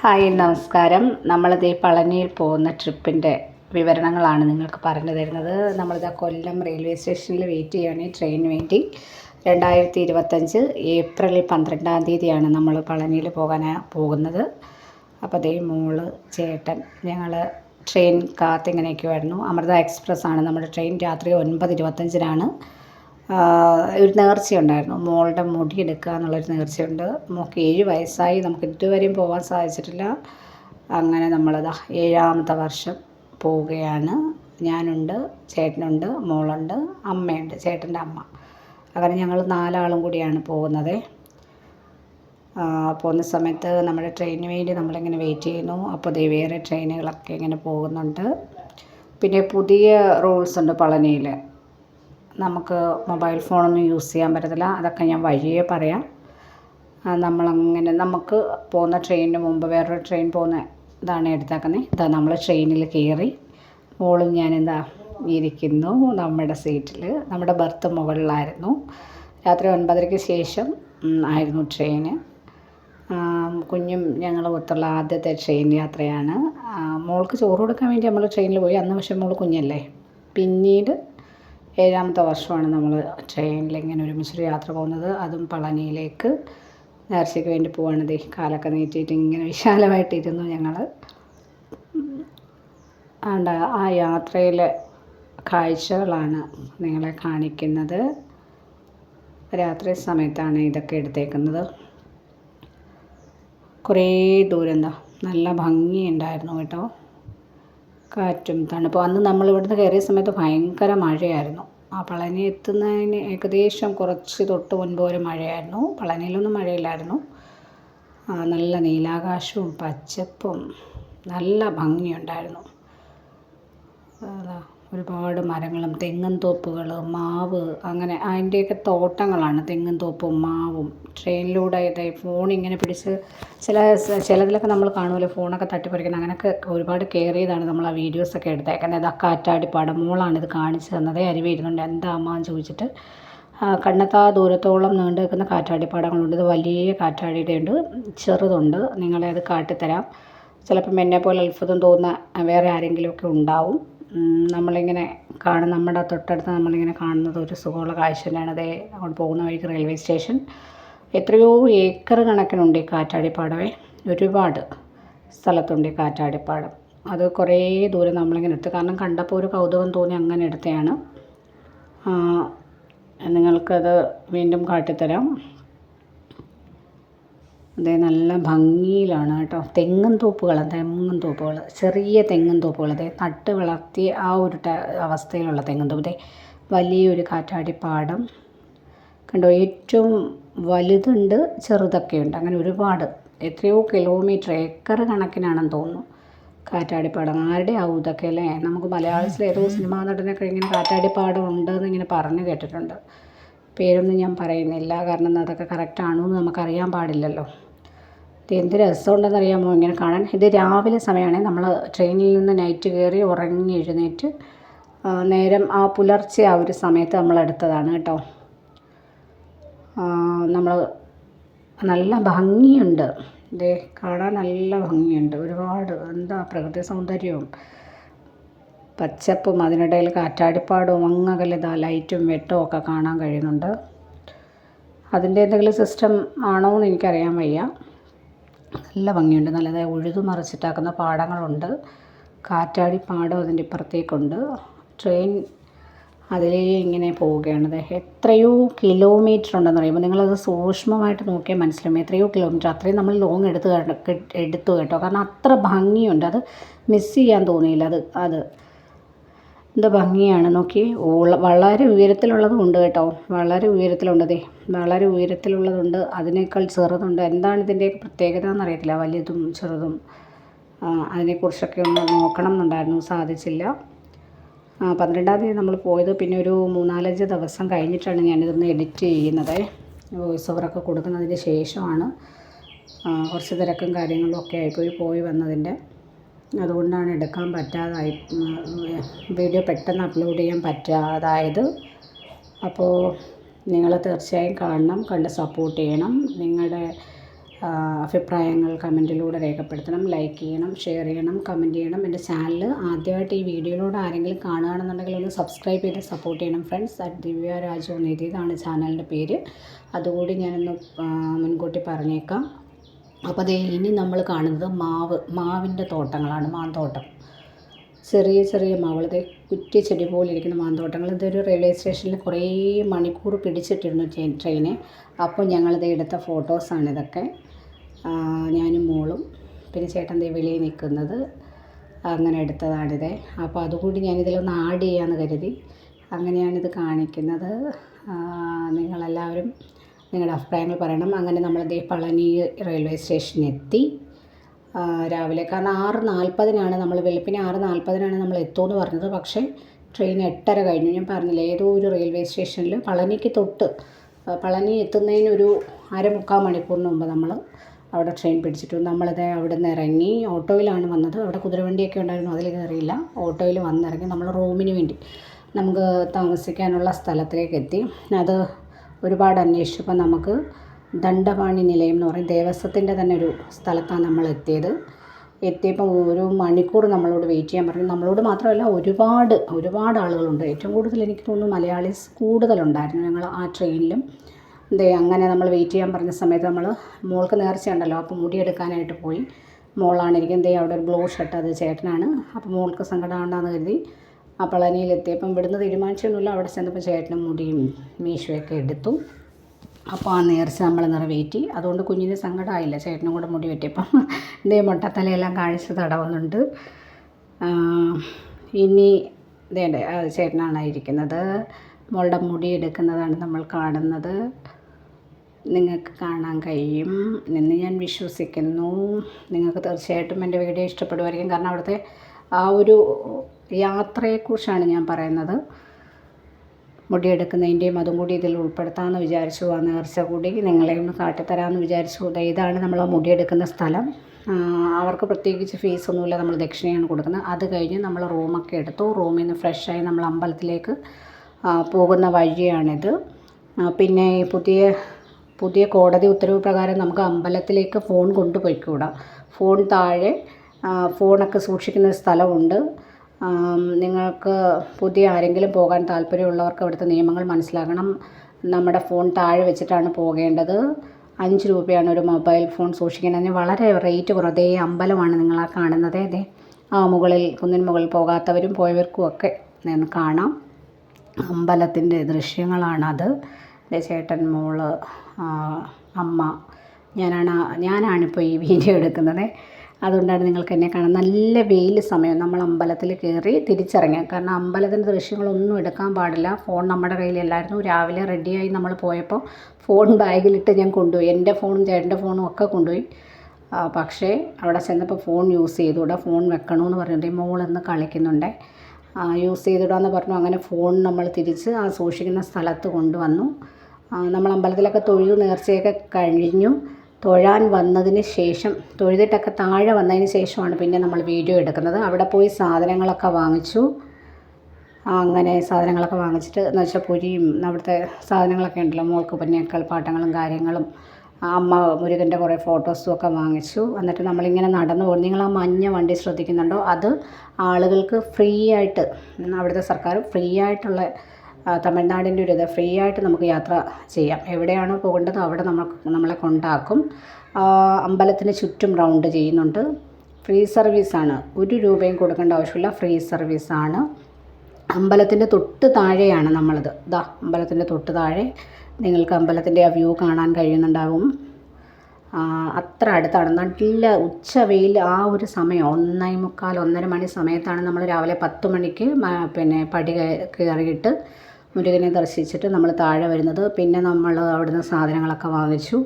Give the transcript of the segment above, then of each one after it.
Hi നമസ്കാരം. നമ്മളിത് പളനിയിൽ പോകുന്ന ട്രിപ്പിന്റെ വിവരണങ്ങളാണ് നിങ്ങൾക്ക് പറഞ്ഞു തരുന്നത്. നമ്മളിത് കൊല്ലം റെയിൽവേ സ്റ്റേഷനിൽ വെയിറ്റ് ചെയ്യുകയാണ് ഈ ട്രെയിനിന് വേണ്ടി. രണ്ടായിരത്തി ഇരുപത്തഞ്ച് ഏപ്രിൽ പന്ത്രണ്ടാം തീയതിയാണ് നമ്മൾ പളനിയിൽ പോകാൻ പോകുന്നത്. അപ്പോൾ അതേ മോൾ ചേട്ടൻ ഞങ്ങൾ ട്രെയിൻ കാത്തിങ്ങനെയൊക്കെ വരുന്നു. അമൃത എക്സ്പ്രസ് ആണ് നമ്മുടെ ട്രെയിൻ. രാത്രി ഒൻപത് ഇരുപത്തഞ്ചിനാണ്. ഒരു നേർച്ചയുണ്ടായിരുന്നു മോളുടെ മുടി എടുക്കുക എന്നുള്ളൊരു നേർച്ചയുണ്ട്. മോൾക്ക് ഏഴ് വയസ്സായി. നമുക്ക് ഇതുവരെയും പോകാൻ സാധിച്ചിട്ടില്ല. അങ്ങനെ നമ്മളത് ഏഴാമത്തെ വർഷം പോവുകയാണ്. ഞാനുണ്ട് ചേട്ടനുണ്ട് മോളുണ്ട് അമ്മയുണ്ട് ചേട്ടന്റെ അമ്മ. അങ്ങനെ ഞങ്ങൾ നാലാളും കൂടിയാണ് പോകുന്നത്. പോകുന്ന സമയത്ത് നമ്മുടെ ട്രെയിനിന് വേണ്ടി നമ്മളിങ്ങനെ വെയിറ്റ് ചെയ്യുന്നു. അപ്പോൾ ദേ വേറെ ട്രെയിനുകളൊക്കെ ഇങ്ങനെ പോകുന്നുണ്ട്. പിന്നെ പുതിയ റൂൾസ് ഉണ്ട് പളനിയിൽ. നമുക്ക് മൊബൈൽ ഫോണൊന്നും യൂസ് ചെയ്യാൻ പറ്റത്തില്ല. അതൊക്കെ ഞാൻ വഴിയേ പറയാം. നമ്മളങ്ങനെ നമുക്ക് പോകുന്ന ട്രെയിനിന് മുമ്പ് വേറൊരു ട്രെയിൻ പോകുന്ന ഇതാണ് എടുത്തേക്കുന്നത് ഇതാ നമ്മൾ ട്രെയിനിൽ കയറി മോളും ഞാനെന്താ ഇരിക്കുന്നു നമ്മുടെ സീറ്റിൽ നമ്മുടെ ബർത്ത് മുകളിലായിരുന്നു. രാത്രി ഒൻപതരയ്ക്ക് ശേഷം ആയിരുന്നു ട്രെയിന്. കുഞ്ഞും ഞങ്ങൾ ഒത്തുള്ള ആദ്യത്തെ ട്രെയിൻ യാത്രയാണ്. മോൾക്ക് ചോറ് കൊടുക്കാൻ വേണ്ടി നമ്മൾ ട്രെയിനിൽ പോയി. അന്ന് പക്ഷേ മോൾ കുഞ്ഞല്ലേ. പിന്നീട് ഏഴാമത്തെ വർഷമാണ് നമ്മൾ ട്രെയിനിൽ ഇങ്ങനെ ഒരുമിച്ചൊരു യാത്ര പോകുന്നത്. അതും പളനിയിലേക്ക്. നേർച്ചയ്ക്ക് വേണ്ടി പോവാണ് ദേ. കാലൊക്കെ നീട്ടിയിട്ട് ഇങ്ങനെ വിശാലമായിട്ടിരുന്നു ഞങ്ങൾ ആണ്ട ആ യാത്രയിലെ കാഴ്ചകളാണ് നിങ്ങളെ കാണിക്കുന്നത്. രാത്രി സമയത്താണ് ഇതൊക്കെ എടുത്തേക്കുന്നത്. കുറേ ദൂരം നല്ല ഭംഗിയുണ്ടായിരുന്നു കേട്ടോ. കാറ്റും തണുപ്പും. അന്ന് നമ്മൾ ഇവിടുന്ന് കയറിയ സമയത്ത് ഭയങ്കര മഴയായിരുന്നു. ആ പളനി എത്തുന്നതിന് ഏകദേശം കുറച്ച് തൊട്ട് മുൻപ് വരെ മഴയായിരുന്നു. പളനിയിലൊന്നും മഴയില്ലായിരുന്നു. നല്ല നീലാകാശവും പച്ചപ്പും നല്ല ഭംഗിയുണ്ടായിരുന്നു. ഒരുപാട് മരങ്ങളും തെങ്ങും തോപ്പുകൾ മാവ് അങ്ങനെ അതിന്റെയൊക്കെ തോട്ടങ്ങളാണ് തെങ്ങും തോപ്പും മാവും. ട്രെയിനിലൂടെ ഇത് ഇങ്ങനെ പിടിച്ച് ചില ചിലതിലൊക്കെ നമ്മൾ കാണുമല്ലോ ഫോണൊക്കെ തട്ടിപ്പറിക്കുന്നത്. അങ്ങനെയൊക്കെ ഒരുപാട് കെയർ ചെയ്താണ് നമ്മൾ ആ വീഡിയോസൊക്കെ എടുത്തേക്കുന്നത്. ഇതാ കാറ്റാടിപ്പാടം മോളാണ് ഇത് കാണിച്ചു തന്നത്. അരുവി ഇരുന്നുണ്ട് എന്താ അമ്മ ചോദിച്ചിട്ട് കണ്ണെത്താ ദൂരത്തോളം നീണ്ടു നിൽക്കുന്ന കാറ്റാടിപ്പാടങ്ങളുണ്ട്. ഇത് വലിയ കാറ്റാടിയുടെ ഉണ്ട് ചെറുതുണ്ട്. നിങ്ങളെ അത് കാട്ടിത്തരാം. ചിലപ്പം എന്നെ പോലെ അത്ഭുതം തോന്നുന്ന വേറെ ആരെങ്കിലുമൊക്കെ ഉണ്ടാവും. നമ്മളിങ്ങനെ കാണുന്ന നമ്മുടെ തൊട്ടടുത്ത് നമ്മളിങ്ങനെ കാണുന്നത് ഒരു സുഖമുള്ള കാഴ്ച തന്നെയാണ് അതേ അങ്ങോട്ട് പോകുന്ന വഴിക്ക് റെയിൽവേ സ്റ്റേഷൻ. എത്രയോ ഏക്കർ കണക്കിനുണ്ട് ഈ കാറ്റാടിപ്പാടമേ. ഒരുപാട് സ്ഥലത്തുണ്ട് ഈ കാറ്റാടിപ്പാടം. അത് കുറേ ദൂരം നമ്മളിങ്ങനെ എടുത്ത്. കാരണം കണ്ടപ്പോൾ ഒരു കൗതുകം തോന്നി അങ്ങനെ എടുത്തതാണ്. നിങ്ങൾക്കത് വീണ്ടും കാട്ടിത്തരാം. അതെ നല്ല ഭംഗിയിലാണ് കേട്ടോ. തെങ്ങും തോപ്പുകൾ തെങ്ങും തോപ്പുകൾ ചെറിയ തെങ്ങും തോപ്പുകൾ അതെ നട്ട് വളർത്തിയ ആ ഒരു അവസ്ഥയിലുള്ള തെങ്ങും തോപ്പ്. വലിയൊരു കാറ്റാടിപ്പാടം. കണ്ടോ ഏറ്റവും വലുതുണ്ട് ചെറുതൊക്കെയുണ്ട്. അങ്ങനെ ഒരുപാട് എത്രയോ കിലോമീറ്റർ ഏക്കർ കണക്കിനാണെന്ന് തോന്നുന്നു കാറ്റാടിപ്പാടം. ആരുടെ ആവും ഇതൊക്കെ അല്ലേ? നമുക്ക് മലയാളത്തിൽ ഏതോ സിനിമാ നടനൊക്കെ ഇങ്ങനെ കാറ്റാടിപ്പാടം ഉണ്ടെന്ന് ഇങ്ങനെ പറഞ്ഞു കേട്ടിട്ടുണ്ട്. പേരൊന്നും ഞാൻ പറയുന്നില്ല. കാരണം അതൊക്കെ കറക്റ്റാണോ എന്ന് നമുക്കറിയാൻ പാടില്ലല്ലോ. എന്ത് രസമുണ്ടെന്നറിയാമോ ഇങ്ങനെ കാണാൻ. ഇത് രാവിലെ സമയമാണ്. നമ്മൾ ട്രെയിനിൽ നിന്ന് നൈറ്റ് കയറി ഉറങ്ങി എഴുന്നേറ്റ് നേരം ആ പുലർച്ചെ ആ ഒരു സമയത്ത് നമ്മൾ എടുത്തതാണ് കേട്ടോ. നമ്മൾ നല്ല ഭംഗിയുണ്ട്. ഇതേ കാണാൻ നല്ല ഭംഗിയുണ്ട്. ഒരുപാട് എന്താ പ്രകൃതി സൗന്ദര്യവും പച്ചപ്പും അതിനിടയിൽ കാറ്റാടിപ്പാടും അങ്ങകലിതാ ലൈറ്റും വെട്ടവും ഒക്കെ കാണാൻ കഴിയുന്നുണ്ട്. അതിന്റെ എന്തെങ്കിലും സിസ്റ്റം ആണോ എന്ന് എനിക്കറിയാൻ വയ്യ. നല്ല ഭംഗിയുണ്ട്. നല്ലതായി ഉഴുതു മറിച്ചിട്ടാക്കുന്ന പാടങ്ങളുണ്ട്. കാറ്റാടി പാടം അതിന്റെ ഇപ്പുറത്തേക്കുണ്ട്. ട്രെയിൻ അതിലേ ഇങ്ങനെ പോവുകയാണ്. എത്രയോ കിലോമീറ്റർ ഉണ്ടെന്ന് പറയുമ്പോൾ നിങ്ങളത് സൂക്ഷ്മമായിട്ട് നോക്കിയാൽ മനസ്സിലാവും. എത്രയോ കിലോമീറ്റർ അത്രയും നമ്മൾ ലോങ് എടുത്ത് എടുത്തു കേട്ടോ. കാരണം അത്ര ഭംഗിയുണ്ട്. അത് മിസ് ചെയ്യാൻ തോന്നിയില്ല. അത് അത്. എന്ത് ഭംഗിയാണ്. നോക്കി വളരെ ഉയരത്തിലുള്ളതും ഉണ്ട് കേട്ടോ. വളരെ ഉയരത്തിലുണ്ട് ദേ. വളരെ ഉയരത്തിലുള്ളതുണ്ട് അതിനേക്കാൾ ചെറുതുണ്ട്. എന്താണ് ഇതിന്റെ പ്രത്യേകത എന്നറിയത്തില്ല. വലുതും ചെറുതും. അതിനെക്കുറിച്ചൊക്കെ ഒന്ന് നോക്കണം എന്നുണ്ടായിരുന്നു. സാധിച്ചില്ല. പന്ത്രണ്ടാം തീയതി നമ്മൾ പോയത് പിന്നെ ഒരു മൂന്നാലഞ്ച് ദിവസം കഴിഞ്ഞിട്ടാണ് ഞാനിതൊന്ന് എഡിറ്റ് ചെയ്യുന്നത്. വോയിസ് ഓവറൊക്കെ കൊടുക്കുന്നതിന് ശേഷമാണ്. കുറച്ച് തിരക്കും കാര്യങ്ങളും ഒക്കെ ആയിപ്പോയി പോയി വന്നതിന്റെ. അതുകൊണ്ടാണ് എടുക്കാൻ പറ്റാതായി വീഡിയോ പെട്ടെന്ന് അപ്ലോഡ് ചെയ്യാൻ പറ്റാതായത്. അപ്പോൾ നിങ്ങൾ തീർച്ചയായും കാണണം കണ്ട് സപ്പോർട്ട് ചെയ്യണം. നിങ്ങളുടെ അഭിപ്രായങ്ങൾ കമന്റിലൂടെ രേഖപ്പെടുത്തണം ലൈക്ക് ചെയ്യണം ഷെയർ ചെയ്യണം കമന്റ് ചെയ്യണം. എന്റെ ചാനൽ ആദ്യമായിട്ട് ഈ വീഡിയോയിലൂടെ ആരെങ്കിലും കാണുകയാണെന്നുണ്ടെങ്കിൽ ഒന്ന് സബ്സ്ക്രൈബ് ചെയ്ത് സപ്പോർട്ട് ചെയ്യണം ഫ്രണ്ട്സ് അറ്റ് ദിവ്യ രാജു നിധി ഇതാണ് ചാനലിന്റെ പേര്. അതുകൂടി ഞാനൊന്ന് മുൻകൂട്ടി പറഞ്ഞേക്കാം. അപ്പോൾ അതേ ഇനി നമ്മൾ കാണുന്നത് മാവ് മാവിന്റെ തോട്ടങ്ങളാണ് മാന്തോട്ടം. ചെറിയ ചെറിയ മാവുകൾ. ഇത് കുറ്റിച്ചെടി പോലെ ഇരിക്കുന്ന മാന്തോട്ടങ്ങൾ. ഇതൊരു റെയിൽവേ സ്റ്റേഷനിൽ കുറേ മണിക്കൂർ പിടിച്ചിട്ടിരുന്നു ട്രെയിനെ. അപ്പോൾ ഞങ്ങളിത് എടുത്ത ഫോട്ടോസാണ് ഇതൊക്കെ. ഞാനും മോളും. പിന്നെ ചേട്ടൻ വെളിയിൽ നിൽക്കുന്നത് അങ്ങനെ എടുത്തതാണിത് അപ്പോൾ അതുകൂടി ഞാനിതിലൊന്ന് ആഡ് ചെയ്യാമെന്ന് കരുതി. അങ്ങനെയാണിത് കാണിക്കുന്നത്. നിങ്ങളെല്ലാവരും നിങ്ങളുടെ അഭിപ്രായങ്ങൾ പറയണം. അങ്ങനെ നമ്മൾ ദേ പളനി റെയിൽവേ ആ, രാവിലെ കാരണം ആറ് നാൽപ്പതിനാണ് നമ്മൾ വെളുപ്പിന് ആറ് നാൽപ്പതിനാണ് നമ്മൾ എത്തുമെന്ന് പറഞ്ഞത്. പക്ഷേ ട്രെയിൻ എട്ടര കഴിഞ്ഞു. ഞാൻ പറഞ്ഞില്ല ഏതോ ഒരു റെയിൽവേ സ്റ്റേഷനിൽ പളനിക്ക് തൊട്ട് പളനി എത്തുന്നതിന് ഒരു അര മുക്കാൽ മണിക്കൂറിന് മുമ്പ് നമ്മൾ അവിടെ ട്രെയിൻ പിടിച്ചിട്ടു. നമ്മളിത് അവിടെ നിന്ന് ഇറങ്ങി ഓട്ടോയിലാണ് വന്നത്. അവിടെ കുതിരവണ്ടിയൊക്കെ ഉണ്ടായിരുന്നു അതിൽ കയറിയില്ല. ഓട്ടോയിൽ വന്നിറങ്ങി നമ്മൾ റൂമിന് വേണ്ടി നമുക്ക് താമസിക്കാനുള്ള സ്ഥലത്തിലേക്ക് എത്തി. അത് ഒരുപാട് അന്വേഷിച്ചപ്പോൾ നമുക്ക് ദണ്ഡപാണി നിലയം എന്ന് പറയും. ദേവസ്വത്തിന്റെ തന്നെ ഒരു സ്ഥലത്താണ് നമ്മൾ എത്തിയത്. എത്തിയപ്പോൾ ഒരു മണിക്കൂർ നമ്മളോട് വെയിറ്റ് ചെയ്യാൻ പറഞ്ഞു. നമ്മളോട് മാത്രമല്ല ഒരുപാട് ഒരുപാട് ആളുകളുണ്ട്. ഏറ്റവും കൂടുതൽ എനിക്ക് തോന്നുന്നു മലയാളീസ് കൂടുതലുണ്ടായിരുന്നു ഞങ്ങൾ ആ ട്രെയിനിലും. ദേ അങ്ങനെ നമ്മൾ വെയിറ്റ് ചെയ്യാൻ പറഞ്ഞ സമയത്ത് നമ്മൾ മോൾക്ക് നേർച്ചയുണ്ടല്ലോ അപ്പോൾ മുടിയെടുക്കാനായിട്ട് പോയി. മോളാണ് ഇരിക്കുന്നത്. അവിടെ ഒരു ബ്ലൂ ഷർട്ട് അത് ചേട്ടനാണ്. അപ്പോൾ മോൾക്ക് സങ്കടമാണ്ടെന്ന് കരുതി ആ പളനിയിലെത്തിയപ്പം ഇവിടുന്ന് തീരുമാനിച്ചൊന്നുമില്ല അവിടെ ചെന്നപ്പോൾ ചേട്ടനും മുടിയും മീശയൊക്കെ എടുത്തു. അപ്പോൾ ആ നേർച്ച നമ്മൾ നിറവേറ്റി. അതുകൊണ്ട് കുഞ്ഞിന് സങ്കടമായില്ല. ചേട്ടനും കൂടെ മുടി വെട്ടിയപ്പം ഇതേ മുട്ടത്തലയെല്ലാം കാഴ്ച തടവുന്നുണ്ട്. ഇനി ഇതേണ്ട ചേട്ടനാണ് ഇരിക്കുന്നത്. മോളുടെ മുടി എടുക്കുന്നതാണ് നമ്മൾ കാണുന്നത്. നിങ്ങൾക്ക് കാണാൻ കഴിയും എന്ന് ഞാൻ വിശ്വസിക്കുന്നു. നിങ്ങൾക്ക് തീർച്ചയായിട്ടും എന്റെ വീഡിയോ ഇഷ്ടപ്പെടുമായിരിക്കും. കാരണം അവിടുത്തെ ആ ഒരു യാത്രയെക്കുറിച്ചാണ് ഞാൻ പറയുന്നത്. മുടിയെടുക്കുന്നതിന്റെയും അതും കൂടി ഇതിൽ ഉൾപ്പെടുത്താമെന്ന് വിചാരിച്ചു ആ നേർച്ച കൂടി നിങ്ങളെ ഒന്ന് കാട്ടിത്തരാമെന്ന് വിചാരിച്ചു. ഇതാണ് നമ്മൾ മുടിയെടുക്കുന്ന സ്ഥലം. അവർക്ക് പ്രത്യേകിച്ച് ഫീസൊന്നുമില്ല. നമ്മൾ ദക്ഷിണയാണ് കൊടുക്കുന്നത്. അത് കഴിഞ്ഞ് നമ്മൾ റൂമൊക്കെ എടുത്തു. റൂമിൽ നിന്ന് ഫ്രഷായി നമ്മൾ അമ്പലത്തിലേക്ക് പോകുന്ന വഴിയാണിത്. പിന്നെ പുതിയ പുതിയ കോടതി ഉത്തരവ് പ്രകാരം നമുക്ക് അമ്പലത്തിലേക്ക് ഫോൺ കൊണ്ടുപോയിക്കൂടാ. ഫോൺ താഴെ ഫോണൊക്കെ സൂക്ഷിക്കുന്ന സ്ഥലമുണ്ട്. നിങ്ങൾക്ക് പുതിയ ആരെങ്കിലും പോകാൻ താല്പര്യമുള്ളവർക്ക് അവിടുത്തെ നിയമങ്ങൾ മനസ്സിലാക്കണം. നമ്മുടെ ഫോൺ താഴെ വെച്ചിട്ടാണ് പോകേണ്ടത്. അഞ്ച് രൂപയാണ് ഒരു മൊബൈൽ ഫോൺ സൂക്ഷിക്കുന്നതിന് വളരെ റേറ്റ് കുറവ്. അമ്പലമാണ് നിങ്ങൾ ആ കാണുന്നത്. അതെ ആ മുകളിൽ കുന്നിന് മുകളിൽ പോകാത്തവരും പോയവർക്കും ഒക്കെ കാണാം. അമ്പലത്തിന്റെ ദൃശ്യങ്ങളാണത്. എന്റെ ചേട്ടൻ മോൾ അമ്മ. ഞാനാണ് ഞാനാണിപ്പോൾ ഈ വീഡിയോ എടുക്കുന്നത്. അതുകൊണ്ടാണ് നിങ്ങൾക്ക് എന്നെ കാണാൻ നല്ല വെയിൽ സമയം നമ്മൾ അമ്പലത്തിൽ കയറി തിരിച്ചിറങ്ങി കാരണം അമ്പലത്തിന്റെ ദൃശ്യങ്ങളൊന്നും എടുക്കാൻ പാടില്ല. ഫോൺ നമ്മുടെ കയ്യിലല്ലായിരുന്നു. രാവിലെ റെഡിയായി നമ്മൾ പോയപ്പോൾ ഫോൺ ബാഗിലിട്ട് ഞാൻ കൊണ്ടുപോയി. എന്റെ ഫോണും ചേട്ടന്റെ ഫോണും ഒക്കെ കൊണ്ടുപോയി. പക്ഷേ അവിടെ ചെന്നപ്പോൾ ഫോൺ യൂസ് ചെയ്തുകൂടാ. ഫോൺ വെക്കണമെന്ന് പറഞ്ഞിട്ട് മോളെന്ന് കളിക്കുന്നുണ്ട്. യൂസ് ചെയ്തിടാന്ന് പറഞ്ഞു. അങ്ങനെ ഫോൺ നമ്മൾ തിരിച്ച് ആ സൂക്ഷിക്കുന്ന സ്ഥലത്ത് കൊണ്ടുവന്നു. നമ്മൾ അമ്പലത്തിലൊക്കെ തൊഴുതു നേർച്ചയൊക്കെ കഴിഞ്ഞു. തൊഴാൻ വന്നതിന് ശേഷം തൊഴുതിട്ടൊക്കെ താഴെ വന്നതിന് ശേഷമാണ് പിന്നെ നമ്മൾ വീഡിയോ എടുക്കുന്നത്. അവിടെ പോയി സാധനങ്ങളൊക്കെ വാങ്ങിച്ചു. അങ്ങനെ സാധനങ്ങളൊക്കെ വാങ്ങിച്ചിട്ട് എന്ന് വെച്ചാൽ പുരിയും അവിടുത്തെ സാധനങ്ങളൊക്കെ ഉണ്ടല്ലോ മോൾക്ക് പൊന്നേക്കൾ പാട്ടങ്ങളും കാര്യങ്ങളും. അമ്മ മുരുകന്റെ കുറേ ഫോട്ടോസും ഒക്കെ വാങ്ങിച്ചു. എന്നിട്ട് നമ്മളിങ്ങനെ നടന്നു പോകും നിങ്ങൾ ആ മഞ്ഞ വണ്ടി ശ്രദ്ധിക്കുന്നുണ്ടോ? അത് ആളുകൾക്ക് ഫ്രീ ആയിട്ട് അവിടുത്തെ സർക്കാർ ഫ്രീ ആയിട്ടുള്ള തമിഴ്നാടിന്റെ ഒരു ഇത് ഫ്രീ ആയിട്ട് നമുക്ക് യാത്ര ചെയ്യാം. എവിടെയാണോ പോകേണ്ടത് അവിടെ നമുക്ക് നമ്മളെ കൊണ്ടാക്കും. അമ്പലത്തിന് ചുറ്റും റൗണ്ട് ചെയ്യുന്നുണ്ട്. ഫ്രീ സർവീസാണ് ഒരു രൂപയും കൊടുക്കേണ്ട ആവശ്യമില്ല. ഫ്രീ സർവീസാണ് അമ്പലത്തിന്റെ തൊട്ട് താഴെയാണ് നമ്മളത്. ഇതാ അമ്പലത്തിന്റെ തൊട്ട് താഴെ നിങ്ങൾക്ക് അമ്പലത്തിന്റെ ആ വ്യൂ കാണാൻ കഴിയുന്നുണ്ടാകും അത്ര അടുത്താണ്. നല്ല ഉച്ച വെയിൽ ആ ഒരു സമയം ഒന്നേ മുക്കാൽ ഒന്നര മണി സമയത്താണ് നമ്മൾ രാവിലെ പത്ത് മണിക്ക് പിന്നെ പടി കയ- കയറിയിട്ട് മുരുകനെ ദർശിച്ചിട്ട് നമ്മൾ താഴെ വരുന്നത്. പിന്നെ നമ്മൾ അവിടുന്ന് സാധനങ്ങളൊക്കെ വാങ്ങിച്ചു.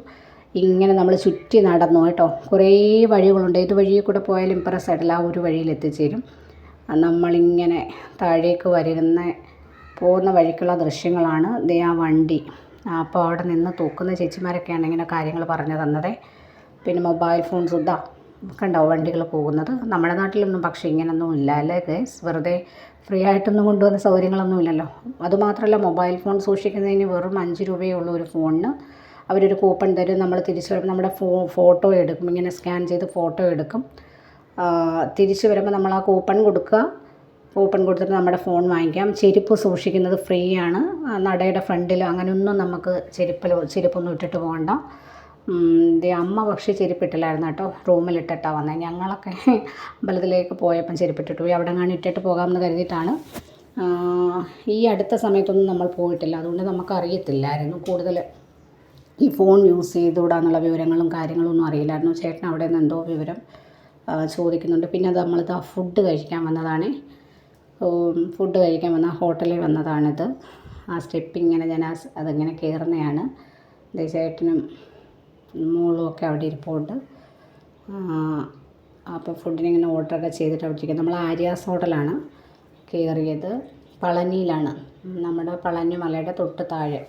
ഇങ്ങനെ നമ്മൾ ചുറ്റി നടന്നു കേട്ടോ. കുറേ വഴികളുണ്ട്. ഏത് വഴിയിൽ കൂടെ പോയാലും ഇപ്പുറ സൈഡിൽ ആ ഒരു വഴിയിൽ എത്തിച്ചേരും. നമ്മളിങ്ങനെ താഴേക്ക് വരുന്ന പോകുന്ന വഴിക്കുള്ള ദൃശ്യങ്ങളാണ്. ദേ ആ വണ്ടി. അപ്പോൾ അവിടെ നിന്ന് തൂക്കുന്ന ചേച്ചിമാരൊക്കെയാണ് ഇങ്ങനെ കാര്യങ്ങൾ പറഞ്ഞു തന്നത്. പിന്നെ മൊബൈൽ ഫോൺസ് ഇതാ കണ്ടോ വണ്ടികൾ പോകുന്നത്? നമ്മുടെ നാട്ടിലൊന്നും പക്ഷേ ഇങ്ങനൊന്നും ഇല്ല അല്ലേ ഗൈസ് വെറുതെ ഫ്രീ ആയിട്ടൊന്നും കൊണ്ടുവന്ന സൗകര്യങ്ങളൊന്നും ഇല്ലല്ലോ. അതുമാത്രമല്ല മൊബൈൽ ഫോൺ സൂക്ഷിക്കുന്നതിന് വെറും അഞ്ച് രൂപയേ ഉള്ളൂ ഒരു ഫോണിന് അവരൊരു കൂപ്പൺ തരും. നമ്മൾ തിരിച്ചു വരുമ്പോൾ നമ്മുടെ ഫോ ഫോട്ടോ എടുക്കും. ഇങ്ങനെ സ്കാൻ ചെയ്ത് ഫോട്ടോ എടുക്കും. തിരിച്ചു വരുമ്പോൾ നമ്മൾ ആ കൂപ്പൺ കൊടുക്കുക. കൂപ്പൺ കൊടുത്തിട്ട് നമ്മുടെ ഫോൺ വാങ്ങിക്കാം. ചെരുപ്പ് സൂക്ഷിക്കുന്നത് ഫ്രീ ആണ്. നടയുടെ ഫ്രണ്ടിൽ അങ്ങനെയൊന്നും നമുക്ക് ചെരുപ്പിൽ ചെരുപ്പൊന്നും ഇട്ടിട്ട് പോകണ്ട അമ്മ പക്ഷേ ചെരുപ്പിട്ടില്ലായിരുന്നു കേട്ടോ റൂമിലിട്ടിട്ടാണ് വന്നത് ഞങ്ങളൊക്കെ അമ്പലത്തിലേക്ക് പോയപ്പം ചെരുപ്പിട്ടിട്ട് പോയി. അവിടെ കാണി ഇട്ടിട്ട് പോകാമെന്ന് കരുതിയിട്ടാണ്. ഈ അടുത്ത സമയത്തൊന്നും നമ്മൾ പോയിട്ടില്ല. അതുകൊണ്ട് നമുക്കറിയത്തില്ലായിരുന്നു കൂടുതൽ ഈ ഫോൺ യൂസ് ചെയ്തുകൂടാന്നുള്ള വിവരങ്ങളും കാര്യങ്ങളും ഒന്നും അറിയില്ലായിരുന്നു. ചേട്ടൻ അവിടെ നിന്ന് എന്തോ വിവരം ചോദിക്കുന്നുണ്ട്. പിന്നെ അത് നമ്മളിത് ഫുഡ് കഴിക്കാൻ വന്നതാണ്. ഫുഡ് കഴിക്കാൻ വന്ന ഹോട്ടലിൽ വന്നതാണിത്. ആ സ്റ്റെപ്പ് ഇങ്ങനെ ഞാൻ അതിങ്ങനെ കയറുന്നതാണ്. ചേട്ടനും മോളും ഒക്കെ അവിടെ ഇരിപ്പുണ്ട്. അപ്പോൾ ഫുഡിന് ഇങ്ങനെ ഓർഡറൊക്കെ ചെയ്തിട്ട് അവിടെ ഇരിക്കുന്നത്. നമ്മൾ ആര്യാസ് ഹോട്ടലാണ് കയറിയത് പളനിയിലാണ്. നമ്മുടെ പളനി മലയുടെ തൊട്ട് താഴെ.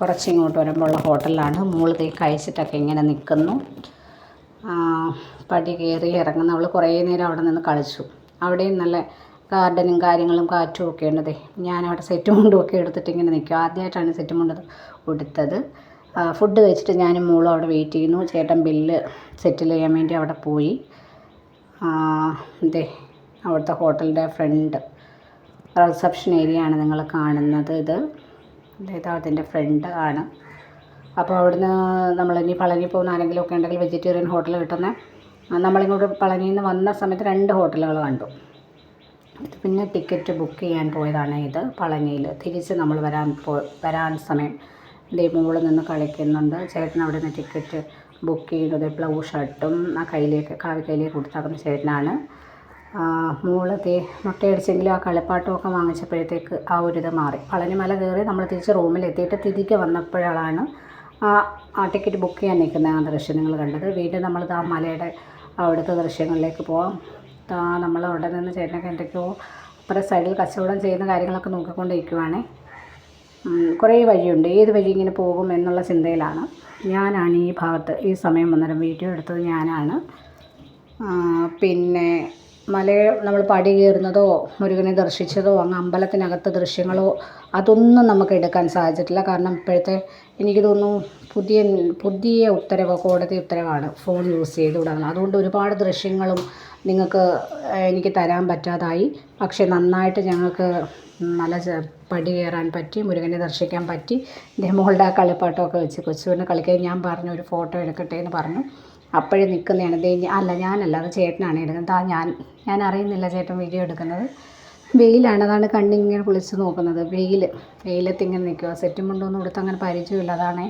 കുറച്ചിങ്ങോട്ട് വരുമ്പോൾ ഉള്ള ഹോട്ടലിലാണ് മോൾ ദേ കഴിച്ചിട്ടൊക്കെ ഇങ്ങനെ നിൽക്കുന്നു പടി കയറി ഇറങ്ങുന്ന അവൾ കുറേ നേരം അവിടെ നിന്ന് കളിച്ചു. അവിടെയും നല്ല ഗാർഡനും കാര്യങ്ങളും കാറ്റും ഒക്കെ ഉണ്ടതേ. ഞാനവിടെ സെറ്റ് മുണ്ടും ഒക്കെ എടുത്തിട്ട് ഇങ്ങനെ നിൽക്കും. ആദ്യമായിട്ടാണ് സെറ്റ് മുണ്ട് ഉടുത്തത് ഫുഡ് കഴിച്ചിട്ട് ഞാനും മോളും അവിടെ വെയിറ്റ് ചെയ്യുന്നു. ചേട്ടൻ ബില്ല് സെറ്റിൽ ചെയ്യാൻ വേണ്ടി അവിടെ പോയി. ദേ അവിടുത്തെ ഹോട്ടലിന്റെ ഫ്രണ്ട് റിസപ്ഷൻ ഏരിയ ആണ് നിങ്ങൾ കാണുന്നത് ഇത്. ഇത് അതിന്റെ ഫ്രണ്ട് ആണ്. അപ്പോൾ അവിടുന്ന് നമ്മളിനി പളനി പോകുന്ന ആരെങ്കിലും ഒക്കെ ഉണ്ടെങ്കിൽ വെജിറ്റേറിയൻ ഹോട്ടൽ കിട്ടുന്ന. നമ്മളിങ്ങോട്ട് പളനിയിൽ നിന്ന് വന്ന സമയത്ത് രണ്ട് ഹോട്ടലുകൾ കണ്ടു. പിന്നെ ടിക്കറ്റ് ബുക്ക് ചെയ്യാൻ പോയതാണ് ഇത് പളനിയിൽ. തിരിച്ച് നമ്മൾ വരാൻ പോ വരാൻ സമയം ദേ മോൾ നിന്ന് കളിക്കുന്നുണ്ട്. ചേട്ടൻ അവിടെ നിന്ന് ടിക്കറ്റ് ബുക്ക് ചെയ്യുന്നത് ബ്ലൗ ഷർട്ടും ആ കയ്യിലേക്ക് കാവി കയ്യിലേക്ക് കൊടുത്താക്കുന്ന ചേട്ടനാണ്. മോൾ തേ മുട്ടയടിച്ചെങ്കിലും ആ കളിപ്പാട്ടമൊക്കെ വാങ്ങിച്ചപ്പോഴത്തേക്ക് ആ ഒരു ഇത് മാറി. പളനിമല കയറി നമ്മൾ തിരിച്ച് റൂമിലെത്തിയിട്ട് തിരികെ വന്നപ്പോഴാണ് ആ ആ ടിക്കറ്റ് ബുക്ക് ചെയ്യാൻ നിൽക്കുന്ന ആ ദൃശ്യങ്ങൾ കണ്ടത്. വീണ്ടും നമ്മളിത് ആ മലയുടെ അവിടുത്തെ ദൃശ്യങ്ങളിലേക്ക് പോവാം. നമ്മൾ അവിടെ നിന്ന് ചേട്ടനൊക്കെ എന്തൊക്കെയോ അപ്പുറം സൈഡിൽ കച്ചവടം ചെയ്യുന്ന കാര്യങ്ങളൊക്കെ നോക്കിക്കൊണ്ടിരിക്കുവാണേ. കുറേ വഴിയുണ്ട്. ഏത് വഴി ഇങ്ങനെ പോകും എന്നുള്ള ചിന്തയിലാണ്. ഞാനാണ് ഈ ഭാഗത്ത് ഈ സമയം അന്നേരം വീഡിയോ എടുത്തത് ഞാനാണ്. പിന്നെ മല നമ്മൾ പടി കയറുന്നതോ മുരുകനെ ദർശിച്ചതോ അങ്ങ് അമ്പലത്തിനകത്തെ ദൃശ്യങ്ങളോ അതൊന്നും നമുക്ക് എടുക്കാൻ സാധിച്ചിട്ടില്ല. കാരണം ഇപ്പോഴത്തെ എനിക്ക് തോന്നുന്നു പുതിയ പുതിയ ഉത്തരവ് കോടതി ഉത്തരവാണ് ഫോൺ യൂസ് ചെയ്തുകൂടാന്ന്. അതുകൊണ്ട് ഒരുപാട് ദൃശ്യങ്ങളും നിങ്ങൾക്ക് എനിക്ക് തരാൻ പറ്റാതായി. പക്ഷെ നന്നായിട്ട് ഞങ്ങൾക്ക് നല്ല പടി കയറാൻ പറ്റി മുരുകനെ ദർശിക്കാൻ പറ്റി. എന്റെ മോളുടെ ആ കളിപ്പാട്ടമൊക്കെ വെച്ച് കൊച്ചുവിനെ കളിക്കാൻ ഞാൻ പറഞ്ഞു ഒരു ഫോട്ടോ എടുക്കട്ടെ എന്ന് പറഞ്ഞു. അപ്പോഴേ നിൽക്കുന്നതാണ്. ദേ അല്ല ഞാനല്ല അത് ചേട്ടനാണ് എടുക്കുന്നത്. ആ ഞാൻ ഞാൻ അറിയുന്നില്ല ചേട്ടൻ വീഡിയോ എടുക്കുന്നത്. വെയിലാണ്. അതാണ് കണ്ണിങ്ങനെ കുളിച്ച് നോക്കുന്നത്. വെയിൽ വെയിലത്ത് ഇങ്ങനെ നിൽക്കുക സെറ്റും മുണ്ടൊന്നും കൊടുത്ത് അങ്ങനെ പരിചയമില്ല. അതാണ്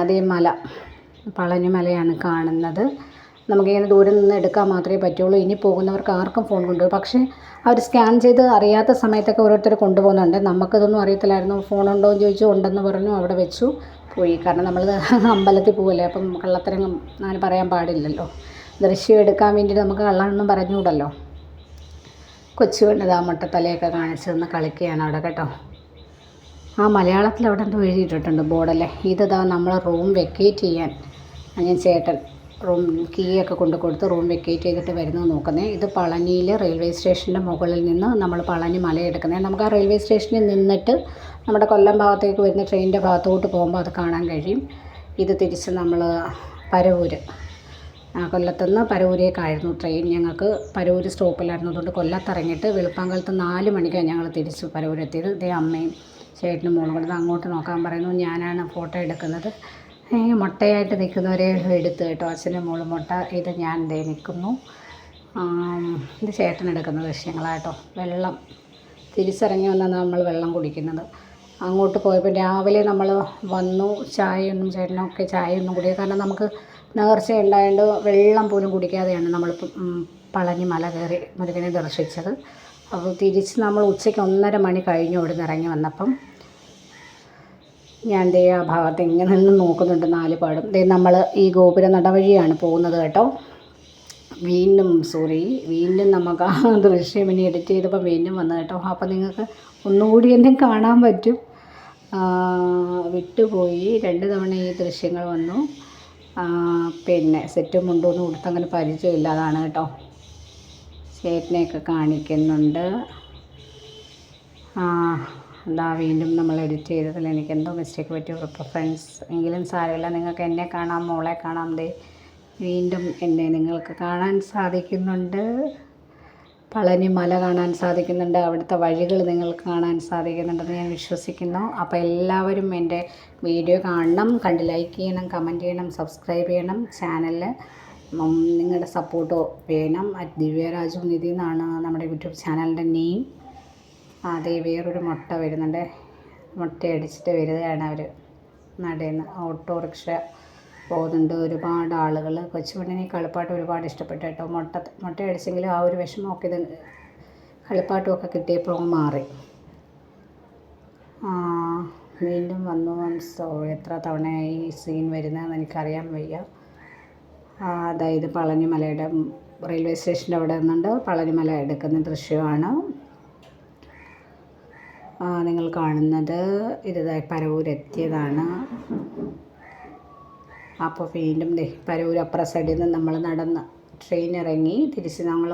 അതേ മല പളനി മലയാണ് കാണുന്നത്. നമുക്കിങ്ങനെ ദൂരെ നിന്ന് എടുക്കാൻ മാത്രമേ പറ്റുള്ളൂ. ഇനി പോകുന്നവർക്ക് ആർക്കും ഫോൺ കൊണ്ടുപോകും പക്ഷേ അവർ സ്കാൻ ചെയ്ത് അറിയാത്ത സമയത്തൊക്കെ ഓരോരുത്തർ കൊണ്ടുപോകുന്നുണ്ട്. നമുക്കതൊന്നും അറിയത്തില്ലായിരുന്നു. ഫോൺ ഉണ്ടോ എന്ന് ചോദിച്ചു ഉണ്ടെന്ന് പറഞ്ഞു അവിടെ വെച്ചു പോയി. കാരണം നമ്മൾ അമ്പലത്തിൽ പോകല്ലേ അപ്പം കള്ളത്തരം അങ്ങനെ പറയാൻ പാടില്ലല്ലോ. ദൃശ്യം എടുക്കാൻ വേണ്ടിയിട്ട് നമുക്ക് കള്ളാണെന്നും പറഞ്ഞുകൂടല്ലോ. കൊച്ചു വേണ്ടത് ആ മുട്ടത്തലയൊക്കെ കാണിച്ചു നിന്ന് കളിക്കുകയാണ് അവിടെ കേട്ടോ. ആ മലയാളത്തിൽ അവിടെ എന്തോ എഴുതിയിട്ടിട്ടുണ്ട് ബോർഡല്ലേ? ഇതാ നമ്മളെ റൂം വെക്കേറ്റ് ചെയ്യാൻ. ഞാൻ ചേട്ടൻ റൂം കീ ഒക്കെ കൊണ്ട് കൊടുത്ത് റൂം വെക്കേറ്റ് ചെയ്തിട്ട് വരുന്നത് നോക്കുന്നത് ഇത് പളനിയിൽ റെയിൽവേ സ്റ്റേഷന്റെ മുകളിൽ നിന്ന് നമ്മൾ പളനി മല എടുക്കുന്നത് നമുക്ക് ആ റെയിൽവേ സ്റ്റേഷനിൽ നിന്നിട്ട് നമ്മുടെ കൊല്ലം ഭാഗത്തേക്ക് വരുന്ന ട്രെയിനിന്റെ ഭാഗത്തോട്ട് പോകുമ്പോൾ അത് കാണാൻ കഴിയും. ഇത് തിരിച്ച് നമ്മൾ പരവൂർ കൊല്ലത്തുനിന്ന് പരവൂരേക്കായിരുന്നു ട്രെയിൻ ഞങ്ങൾക്ക്. പരവൂർ സ്റ്റോപ്പിലായിരുന്നു അതുകൊണ്ട് കൊല്ലത്തിറങ്ങിയിട്ട് വെളുപ്പാങ്കാലത്ത് നാല് മണിക്കാണ് ഞങ്ങൾ തിരിച്ച് പരവൂരെത്തിയത്. ഇതേ അമ്മയും ചേട്ടനും മോളും കൂടെ അങ്ങോട്ട് നോക്കാൻ പറയുന്നു. ഞാനാണ് ഫോട്ടോ എടുക്കുന്നത്. മുട്ടയായിട്ട് നിൽക്കുന്നവരെ എടുത്ത് കേട്ടോ. അച്ഛനും മോളും മുട്ട ഇത് ഞാൻ ദേ നിൽക്കുന്നു. ഇത് ചേട്ടൻ എടുക്കുന്ന ദൃശ്യങ്ങളാട്ടോ. വെള്ളം. തിരിച്ചിറങ്ങി വന്നാണ് നമ്മൾ വെള്ളം കുടിക്കുന്നത്. അങ്ങോട്ട് പോയപ്പോൾ രാവിലെ നമ്മൾ വന്നു. ചായയൊന്നും ചേട്ടനൊക്കെ ചായയൊന്നും കുടിക്കുക കാരണം നമുക്ക് നേർച്ച ഉണ്ടായതുകൊണ്ട് വെള്ളം പോലും കുടിക്കാതെയാണ് നമ്മൾ പളനി മല കയറി മുരുകനെ ദർശിച്ചത്. അപ്പോൾ തിരിച്ച് നമ്മൾ ഉച്ചയ്ക്ക് ഒന്നര മണി കഴിഞ്ഞു ഇവിടുന്ന് ഇറങ്ങി വന്നപ്പം ഞാൻ ദേ ആ ഭാഗത്ത് എങ്ങനെ നിന്ന് നോക്കുന്നുണ്ട് നാല് പാടും ദേ നമ്മൾ ഈ ഗോപുര നടവഴിയാണ് പോകുന്നത് കേട്ടോ. വീണ്ടും സോറി വീണ്ടും നമുക്ക് ആ ദൃശ്യം ഇനി എഡിറ്റ് ചെയ്തപ്പോൾ വീണ്ടും വന്നു കേട്ടോ. അപ്പോൾ നിങ്ങൾക്ക് ഒന്നുകൂടി എന്നെ കാണാൻ പറ്റും. വിട്ടുപോയി. രണ്ട് തവണ ഈ ദൃശ്യങ്ങൾ വന്നു. പിന്നെ സെറ്റും മുണ്ടൊന്നും കൊടുത്ത് അങ്ങനെ പരിചയമില്ല. അതാണ് കേട്ടോ. ചേട്ടനെയൊക്കെ കാണിക്കുന്നുണ്ട്. ആ എന്താ വീണ്ടും നമ്മൾ എഡിറ്റ് ചെയ്തതിൽ എനിക്ക് എന്തോ മിസ്റ്റേക്ക് പറ്റി ഉറപ്പ്. ഫ്രണ്ട്സ് എങ്കിലും സാരമില്ല. നിങ്ങൾക്ക് എന്നെ കാണാം മോളെ കാണാം. ദേ വീണ്ടും എന്നെ നിങ്ങൾക്ക് കാണാൻ സാധിക്കുന്നുണ്ട്. പളനി മല കാണാൻ സാധിക്കുന്നുണ്ട്. അവിടുത്തെ വഴികൾ നിങ്ങൾക്ക് കാണാൻ സാധിക്കുന്നുണ്ടെന്ന് ഞാൻ വിശ്വസിക്കുന്നു. അപ്പോൾ എല്ലാവരും എന്റെ വീഡിയോ കാണണം. കണ്ട് ലൈക്ക് ചെയ്യണം കമന്റ് ചെയ്യണം സബ്സ്ക്രൈബ് ചെയ്യണം ചാനലിൽ നിങ്ങളുടെ സപ്പോർട്ട് വേണം. ദിവ്യരാജു നിധി എന്നാണ് നമ്മുടെ യൂട്യൂബ് ചാനലിന്റെ നെയിം അതേ വേറൊരു മുട്ട വരുന്നുണ്ട്. മുട്ട അടിച്ചിട്ട് വരികയാണ് അവർ നടന്ന് ഓട്ടോറിക്ഷ പോകുന്നുണ്ട്. ഒരുപാട് ആളുകൾ കൊച്ചുപണ്ണിനെ കളിപ്പാട്ട് ഒരുപാട് ഇഷ്ടപ്പെട്ടു കേട്ടോ. മുട്ട മുട്ട അടിച്ചെങ്കിലും ആ ഒരു വിഷമമൊക്കെ ഇത് കളിപ്പാട്ടുമൊക്കെ കിട്ടിയപ്പോൾ മാറി. ആ, വീണ്ടും വന്നു. സോ എത്ര തവണയായി ഈ സീൻ വരുന്നതെന്ന് എനിക്കറിയാൻ വയ്യ. ആ, അതായത് പളനിമലയുടെ റെയിൽവേ സ്റ്റേഷന്റെ അവിടെ നിന്നുണ്ട്. പളനിമല എടുക്കുന്ന ദൃശ്യമാണ്. ആ, നിങ്ങൾ കാണുന്നത് ഇത് പരവൂരെത്തിയതാണ്. അപ്പോൾ വീണ്ടും ദേ പരവൂർ അപ്പുറ സൈഡിൽ നിന്ന് നമ്മൾ നടന്ന് ട്രെയിൻ ഇറങ്ങി തിരിച്ച് ഞങ്ങൾ